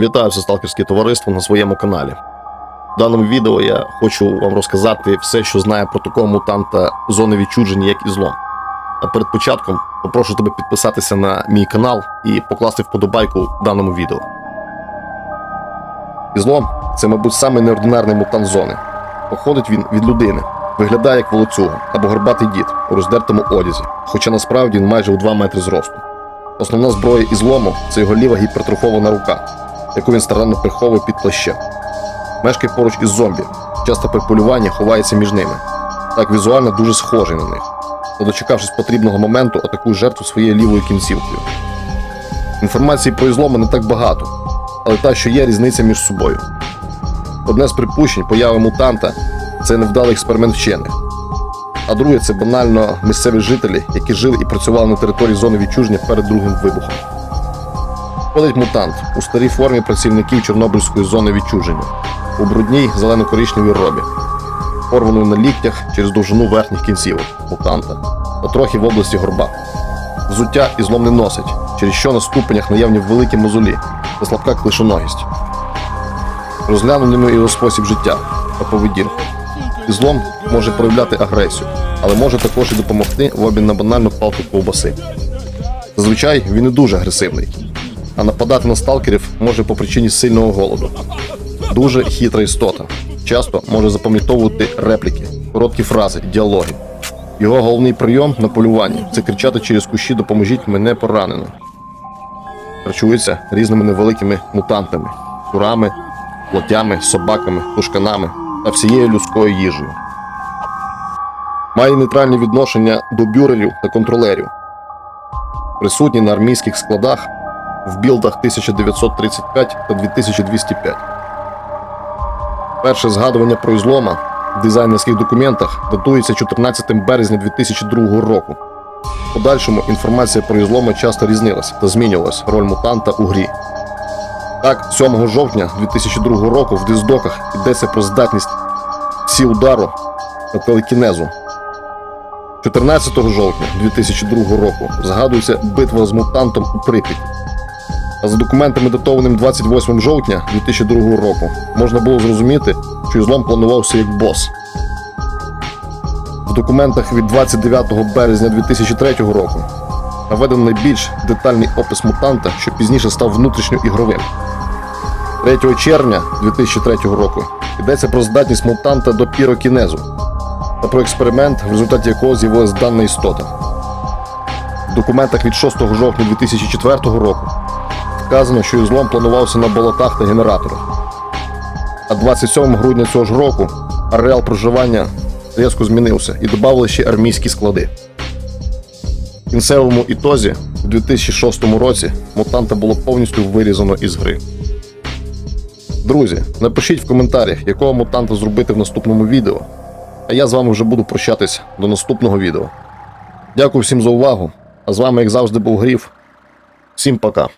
Вітаю все сталкерське товариство на своєму каналі. В даному відео я хочу вам розказати все, що знає про такого мутанта зони відчудження, як і злом. А перед початком попрошу тебе підписатися на мій канал і покласти вподобайку даному відео. Ізлом це, мабуть, самий неординарний мутант зони. Походить він від людини, виглядає як волоцюга або горбатий дід у роздертому одязі, хоча насправді він майже у 2 метри зросту. Основна зброя ізлому це його ліва гіпертрофована рука, яку він старанно приховує під плащем. Мешкає поруч із зомбі, часто при полюванні ховається між ними. Так візуально дуже схожий на них. Та дочекавшись потрібного моменту, атакує жертву своєю лівою кінцівкою. Інформації про ізлома не так багато, але та, що є різниця між собою. Одне з припущень появи мутанта це невдалий експеримент вчених. А друге це банально місцеві жителі, які жили і працювали на території зони відчуження перед другим вибухом. Ходить мутант у старій формі працівників Чорнобильської зони відчуження, у брудній зелено-коричневій робі, порваною на ліктях через довжину верхніх кінцівок мутанта та трохи в області горба. Взуття і злом не носить, через що на ступенях наявні великі мозолі та слабка клишоногість. Розглянемо його спосіб життя та поведінку. Злом може проявляти агресію, але може також і допомогти в обмін на банальну палку ковбаси. Зазвичай він не дуже агресивний, а нападати на сталкерів може по причині сильного голоду. Дуже хитра істота. Часто може запам'ятовувати репліки, короткі фрази, діалоги. Його головний прийом на полюванні це кричати через кущі Допоможіть мене поранено. Харчується різними невеликими мутантами, курами, плотями, собаками, тушканами та всією людською їжею. Має нейтральне відношення до бюрерів та контролерів. Присутній на армійських складах в білдах 1935 та 2205. Перше згадування про ізлома в дизайнерських документах датується 14 березня 2002 року. В подальшому інформація про ізлома часто різнилася та змінювалась роль мутанта у грі. Так, 7 жовтня 2002 року в диздоках йдеться про здатність сі удару та телекінезу. 14 жовтня 2002 року згадується битва з мутантом у Прип'яті. За документами, датованим 28 жовтня 2002 року, можна було зрозуміти, що ізлом планувався як бос. В документах від 29 березня 2003 року наведено найбільш детальний опис мутанта, що пізніше став внутрішньоігровим. 3 червня 2003 року йдеться про здатність мутанта до пірокінезу та про експеримент, в результаті якого з'явилась дана істота. В документах від 6 жовтня 2004 року вказано, що ізлом планувався на болотах та генераторах. А 27 грудня цього ж року ареал проживання різко змінився і додали ще армійські склади. В кінцевому ітозі у 2006 році мутанта було повністю вирізано із гри. Друзі, напишіть в коментарях, якого мутанта зробити в наступному відео. А я з вами вже буду прощатись до наступного відео. Дякую всім за увагу. А з вами, як завжди, був Гріф. Всім пока.